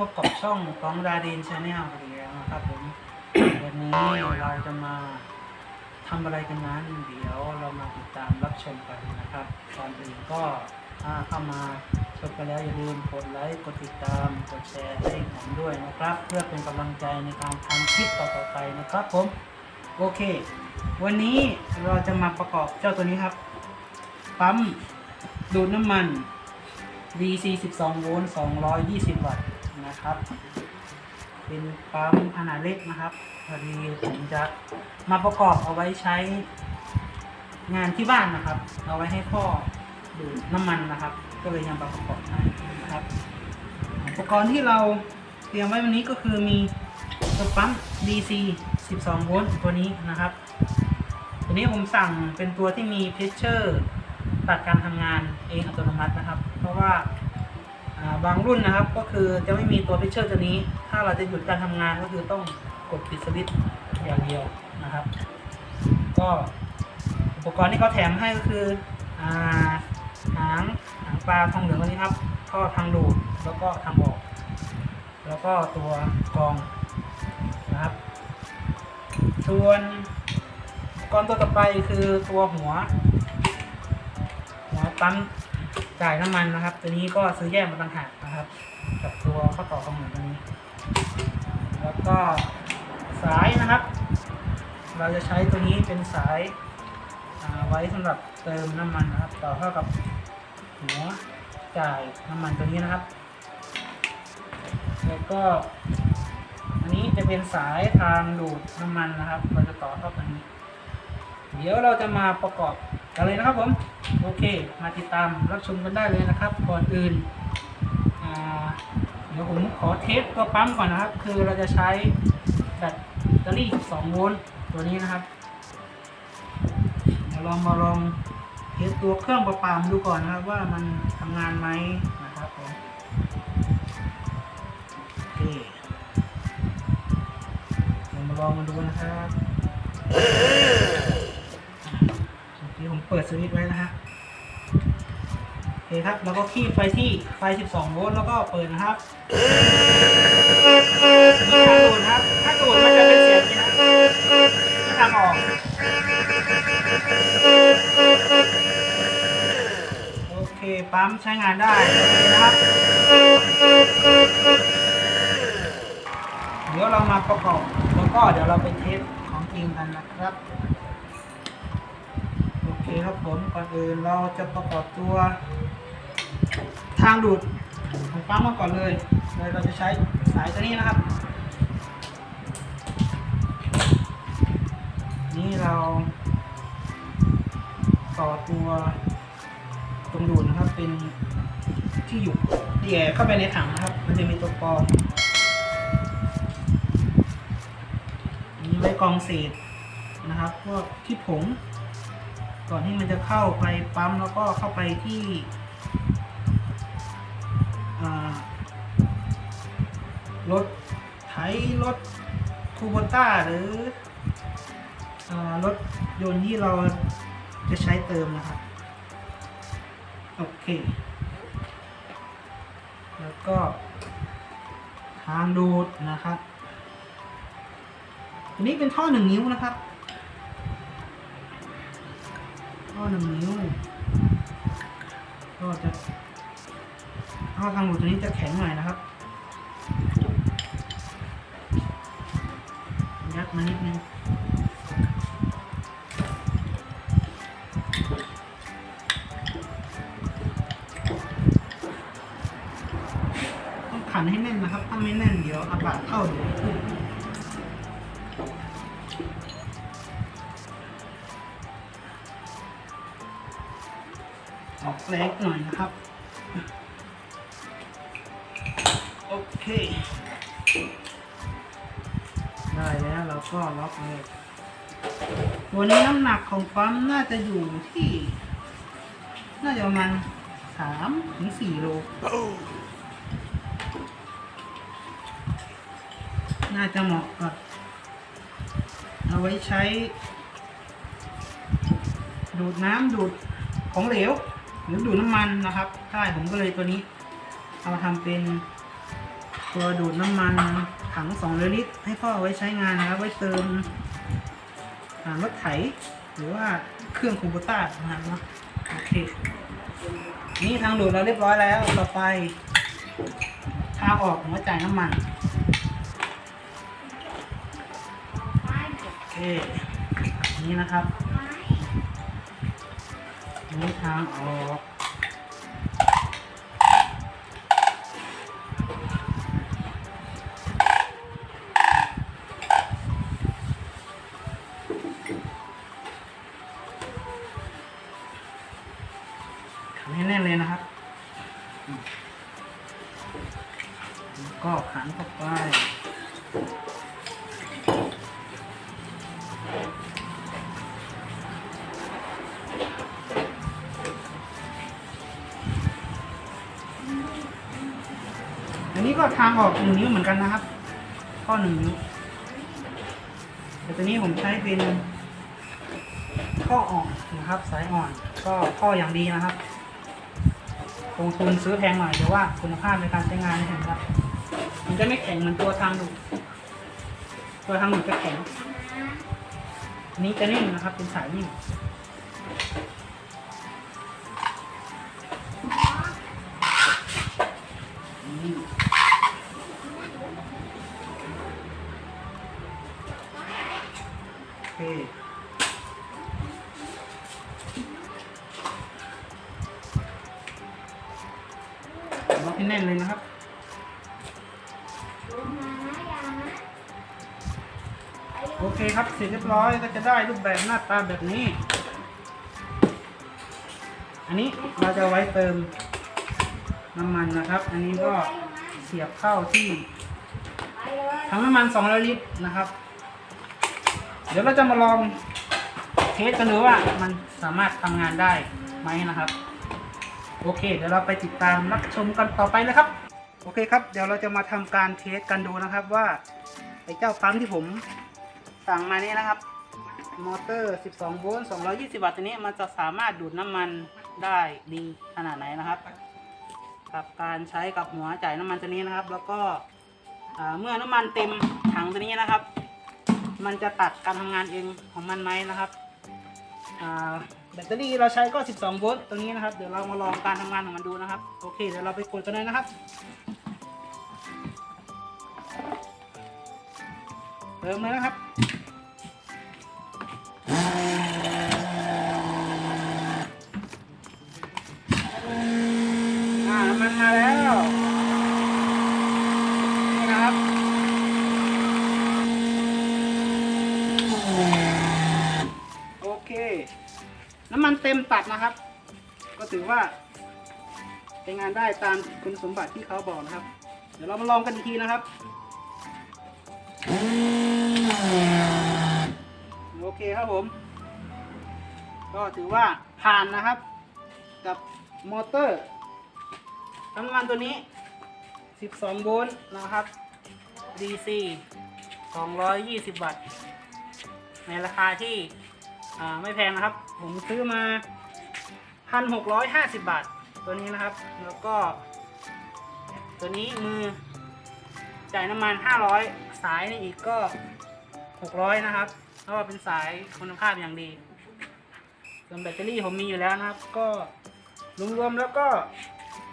พบกับช่องของดาดินชาแนลอีกแล้วนะครับผม วันนี้เราจะมาทำอะไรกันนั้นเดี๋ยวเรามาติดตามรับชมกันนะครับก่อนอื่นก็ถ้าเข้ามาชมกันแล้วอย่าลืมกดไลค์กดติดตามกดแชร์ให้ผมด้วยนะครับ เพื่อเป็นกำลังใจในการทำคลิปต่อๆไปนะครับผมโอเค วันนี้เราจะมาประกอบเจ้าตัวนี้ครับปั๊มดูดน้ำมัน DC 12โวลต์220 วัตต์ นะครับ เป็นปั๊มขนาดเล็กนะครับพอดีผมจะมาประกอบเอาไว้ใช้งานที่บ้านนะครับ เอาไว้ให้พ่อดูดน้ำมันนะครับ ก็เลยนำมาประกอบให้นะครับ อุปกรณ์ที่เราเตรียมไว้วันนี้ก็คือมีตัวปั๊ม DC 12 โวลต์ตัวนี้นะครับตัวนี้ผมสั่งเป็นตัวที่มีเพชเชอร์ตัดการทำงานเองอัตโนมัตินะครับ เพราะว่า บางรุ่นนะครับก็คือจะไม่มีตัวพชเชอร์ตัวนี้ ถ้าเราจะหยุดการทำงานก็คือต้องกดปิดสวิตช์อย่างเดียวนะครับ ก็อุปกรณ์ที่เขาแถมให้ก็คือหางหางปลาทองเหลืองตัวนี้ครับท่อทางดูดแล้วก็ทางออก แล้วก็ตัวกรองนะครับ ส่วนอุปกรณ์ตัวต่อไปคือตัวหัวหัวปั๊ม จ่ายน้ำมันนะครับ ตัวนี้ก็ซื้อแยกมาต่างหากนะครับ กับตัวข้อต่อกำเนิดตัวนี้ แล้วก็สายนะครับ เราจะใช้ตัวนี้เป็นสายอ่าไว้สำหรับเติมน้ำมันนะครับ ต่อเข้ากับหัวจ่ายน้ำมันตัวนี้นะครับ แล้วก็ อันนี้จะเป็นสายทางดูดน้ำมันนะครับ เราจะต่อเข้าตัวนี้ เดี๋ยวเราจะมาประกอบกันเลยนะครับผม โอเค มาติดตามรับชมกันได้เลยนะครับ ก่อนอื่น เดี๋ยวผมขอเทสตัวปั๊มก่อนนะครับ คือเราจะใช้แบตเตอรี่ 12 โวลต์ตัวนี้นะครับเดี๋ยวลองมาลองเทสตัวเครื่องประปามดูก่อนนะครับ ว่ามันทำงานไหมนะครับผมโอเคเดี๋ยวมาลองมาดูนะครับ เปิดสวิตช์ไว้นะฮะโอเคครับ แล้วก็คีบไปที่ไฟ 12 โวลต์แล้วก็เปิดนะครับถ้าดูดนครับถ้าดูดมันจะเป็นเสียงนี้นะที่ทางออกโอเคปั๊มใช้งานได้นะครับเดี๋ยวเรามาประกอบแล้วก็เดี๋ยวเราไปเทสของจริงกันนะครับ โอเคครับผมก่อนอื่นเราจะประกอบตัวทางดูดของปั๊มมาก่อนเลยโดยเราจะใช้สายตัวนี้นะครับ นี่เราต่อตัวตรงดูดนะครับเป็นที่อยู่แย่เข้าไปในถังนะครับ มันจะมีตัวกรองนี่ไว้กรองเศษนะครับพวกที่ผง ก่อนที่มันจะเข้าไปปั๊มแล้วก็เข้าไปที่รถไถรถคูโบต้าหรือรถยนต์ที่เราจะใช้เติมนะครับ โอเค แล้วก็ ทางดูดนะครับอันนี้เป็นท่อหนึ่งนิ้วนะครับ ท่อหนึ่งนิ้ว ก็จะท่อทางดูดตัวนี้จะแข็งหน่อยนะครับ ยัดมานิดนึงต้องขันให้แน่นนะครับ ถ้าไม่แน่นเดี๋ยวอากาศเข้าเดี๋ยวขึ้น หน่อยนะครับ โอเค ได้แล้วเราก็ล็อกเลยตัวนี้น้ำหนักของปั๊มน่าจะอยู่ที่ น่าจะประมาณสามถึงสี่โล น่าจะเหมาะกับเอาไว้ใช้ ดูดน้ำดูดของเหลว หรือดูดน้ำมันนะครับใช่ผมก็เลยตัวนี้ เอามาทำเป็นตัวดูดน้ำมันถัง2ลิตร ให้พ่อไว้ใช้งานนะครับ ไว้เติมรถไถ หรือว่าเครื่องคูโบต้านะครับเนาะโอเค นี่ทางดูดเราเรียบร้อยแล้ว ต่อไปทางออกหัวจ่ายน้ำมันโอเคนี่นะครับ นี่ทางออกขันให้แน่นเลยนะครับแล้วก็ขันเข้าไป ก็ทางออกหนึ่งนิ้วเหมือนกันนะครับ ข้อหนึ่งนิ้วแต่ตัวนี้ผมใช้เป็นข้ออ่อนนะครับ สายอ่อนก็ข้ออย่างดีนะครับลงทุนซื้อแพงหน่อยแต่ว่าคุณภาพในการใช้งานนี่เห็นครับมันจะไม่แข็งเหมือนตัวทางดูตัวทางดูจะแข็งนนี้จะนิ่มนะครับ เป็นสายนิ่ม ล็อกให้แน่นเลยนะครับโอเคครับเสร็จเรียบร้อยก็จะได้รูปแบบหน้าตาแบบนี้ อันนี้เราจะไว้เติมน้ำมันนะครับ อันนี้ก็เสียบเข้าที่ถังน้ำมัน200ลิตรนะครับ เดี๋ยวเราจะมาลองเทสกันดูว่ามันสามารถทำงานได้ไหมนะครับ โอเค เดี๋ยวเราไปติดตามรับชมกันต่อไปเลยครับ โอเคครับ เดี๋ยวเราจะมาทำการเทสกันดูนะครับว่าไอ้เจ้าปั๊มที่ผมสั่งมานี่นะครับ มอเตอร์ 12 โวลต์ 220 วัตต์ตัวนี้มันจะสามารถดูดน้ำมันได้ดีขนาดไหนนะครับ กับการใช้กับหัวจ่ายน้ำมันตัวนี้นะครับ แล้วก็เมื่อน้ำมันเต็มถังตัวนี้นะครับ มันจะตัดการทำงานเองของมันไหมนะครับแบตเตอรี่เราใช้ก็ 12 โวลต์ตรงนี้นะครับ เดี๋ยวเรามาลองการทำงานของมันดูนะครับ โอเค เดี๋ยวเราไปกดกันเลยนะครับเติมเลยนะครับ ว่าใช้งานได้ตามคุณสมบัติที่เขาบอกนะครับ เดี๋ยวเรามาลองกันอีกทีนะครับโอเคครับผม ก็ถือว่าผ่านนะครับ กับมอเตอร์น้ำมันตัวนี้ 12 โวลต์นะครับ DC 220 วัตต์ ในราคาที่ไม่แพงนะครับ ผมซื้อมา 1,650 บาท ตัวนี้นะครับ แล้วก็ ตัวนี้มือจ่ายน้ำมัน 500 สายนี่อีกก็ 600 นะครับเพราะว่าเป็นสายคุณภาพอย่างดี ส่วนแบตเตอรี่ผมมีอยู่แล้วนะครับ ก็รวมๆแล้วก็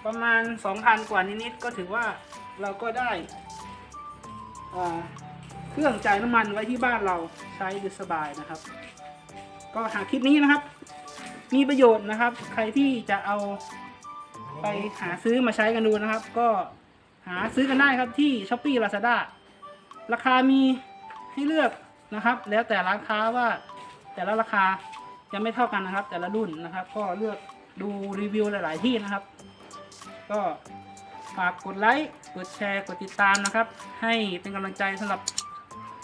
ประมาณ 2,000 กว่านิดๆก็ถือว่าเราก็ได้เครื่องจ่ายน้ำมันไว้ที่บ้านเราใช้ด้สบายนะครับ ก็หากคลิปนี้นะครับ มีประโยชน์นะครับ ใครที่จะเอาไปหาซื้อมาใช้กันดูนะครับ ก็หาซื้อกันได้ครับที่ s h อ p e e Lazada ราคามีให้เลือกนะครับ แล้วแต่ร้านค้าว่าแต่ละราคาจะไม่เท่ากันนะครับ แต่ละรุ่นนะครับ ก็เลือกดูรีวิวหลาย ๆ ที่นะครับ ก็ฝากกดไลค์กดแชร์กดติดตามนะครับ ให้เป็นกำลังใจสำหรับ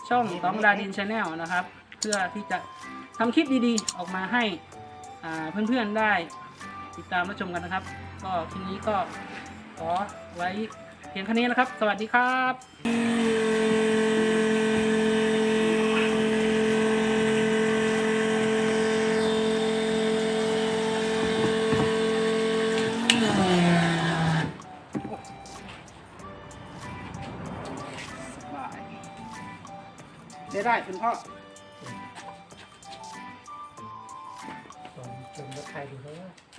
ช่องต้องดาดินชาแนลนะครับ เพื่อที่จะทำคลิปดี ๆ ออกมาให้ เพื่อนๆได้ติดตามรับชมกันนะครับ ก็ทีนี้ก็ขอไว้เพียงแค่นี้นะครับ สวัสดีครับได้ได้คุณพ่อ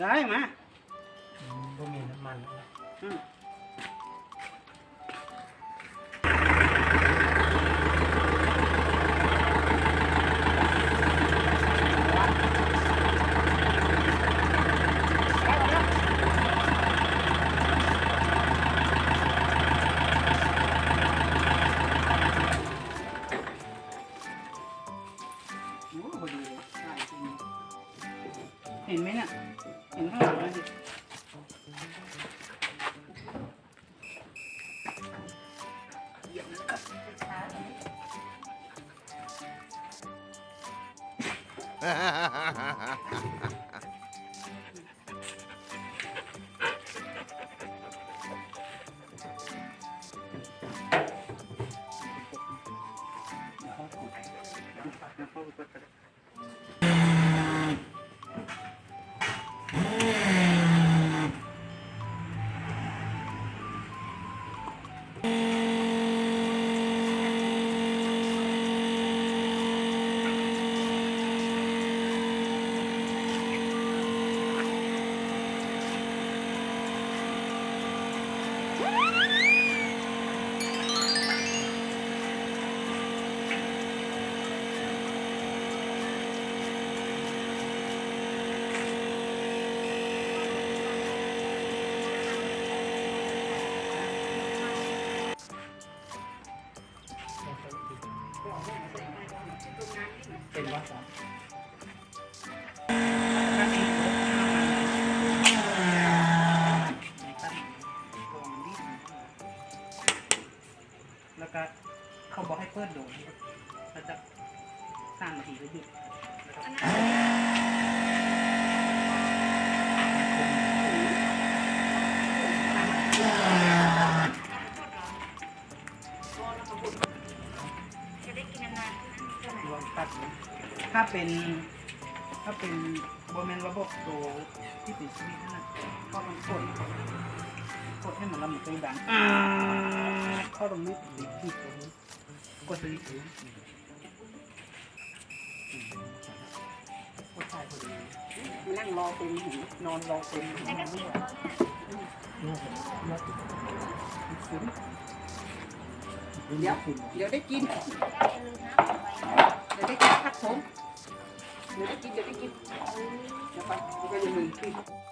ได้มาอืมบ่มีน้ำมันแล้ เป็นวั ลองตัดดูถ้าเป็นถ้าเป็นโบแมนระบบตัวที่ติดชีวิตนั่นนะก็ต้องกดกดให้มันละมุนตัวดังอ่าเข้าตรงนี้ติดที่ตรงนี้กดสวิตช์ดูกดใช่พอดีมานั่งรอเต็มหูนอนรอเต็มหูไม่ไหวเดี๋ยวเดี๋ยวได้กิน เดี๋ยวได้กินครับผมเดี๋ยวได้กินเดี๋ยวได้กินเดี๋ยวไปเดี๋ยวไปเดี๋ยวมือขึ้น